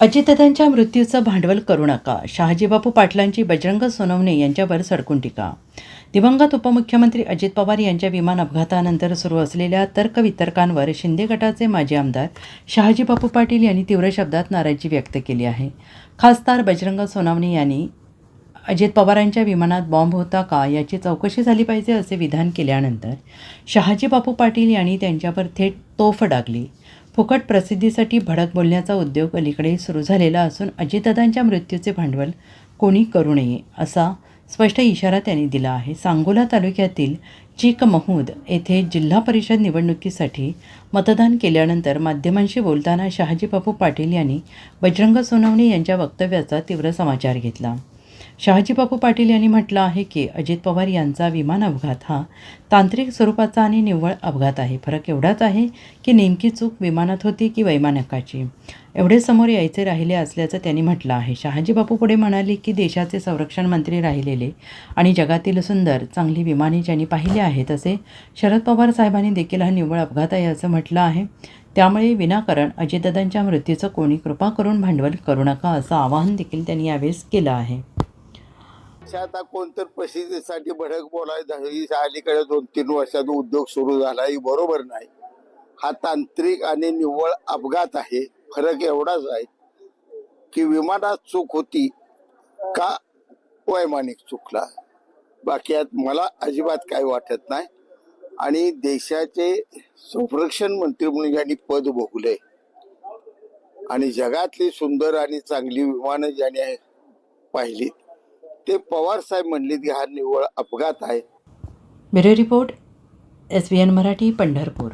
अजितदादांच्या मृत्यूचं भांडवल करू नका. शहाजीबापू पाटलांची बजरंग सोनवणे यांच्यावर सडकून टीका. दिवंगत उपमुख्यमंत्री अजित पवार यांच्या विमान अपघातानंतर सुरू असलेल्या तर्कवितर्कांवर शिंदे गटाचे माजी आमदार शहाजीबापू पाटील यांनी तीव्र शब्दात नाराजी व्यक्त केली आहे. खासदार बजरंग सोनवणे यांनी अजित पवारांच्या विमानात बॉम्ब होता का याची चौकशी झाली पाहिजे असे विधान केल्यानंतर शहाजी बापू पाटील यांनी त्यांच्यावर थेट तोफ डागली. फुकट प्रसिद्धीसाठी भडक बोलण्याचा उद्योग अलीकडे सुरू झालेला असून अजितदादांच्या मृत्यूचे भांडवल कोणी करू नये असा स्पष्ट इशारा त्यांनी दिला आहे. सांगोला तालुक्यातील चिकमहूद येथे जिल्हा परिषद निवडणुकीसाठी मतदान केल्यानंतर माध्यमांशी बोलताना शहाजीबापू पाटील यांनी बजरंग सोनवणे यांच्या वक्तव्याचा तीव्र समाचार घेतला. शहाजीबापू पाटील यांनी म्हटलं आहे की अजित पवार यांचा विमान अपघात हा तांत्रिक स्वरूपाचा आणि निव्वळ अपघात आहे. फरक एवढाच आहे की नेमकी चूक विमानात होती की वैमानकाची? एवढे समोर यायचे राहिले असल्याचं त्यांनी म्हटलं आहे. शहाजीबापू पुढे म्हणाले की देशाचे संरक्षण मंत्री राहिलेले आणि जगातील सुंदर चांगली विमाने ज्यांनी पाहिली आहेत तसे शरद पवार साहेबांनी देखील हा निव्वळ अपघात आहे असं म्हटलं आहे. त्यामुळे विनाकारण अजितदादांच्या मृत्यूचं कोणी कृपा करून भांडवल करू नका असं आवाहन देखील त्यांनी यावेळेस केलं आहे. आता कोणतर प्रसिद्धीसाठी भडक बोलायला अलीकडे दोन तीन वर्षात उद्योग सुरू झाला ही बरोबर नाही. हा तांत्रिक आणि निव्वळ अपघात आहे फरक एवढाच आहे की विमानात चूक होती का वैमानिक चुकला. बाकी यात मला अजिबात काही वाटत नाही. आणि देशाचे संरक्षण मंत्री म्हणून ज्यांनी पद भोगले आणि जगातली सुंदर आणि चांगली विमानं ज्याने पाहिली ते पवार साहेब म्हणले की हा निव्वळ अपघात आहे. Bureau report S B N Marathi Pandharpur.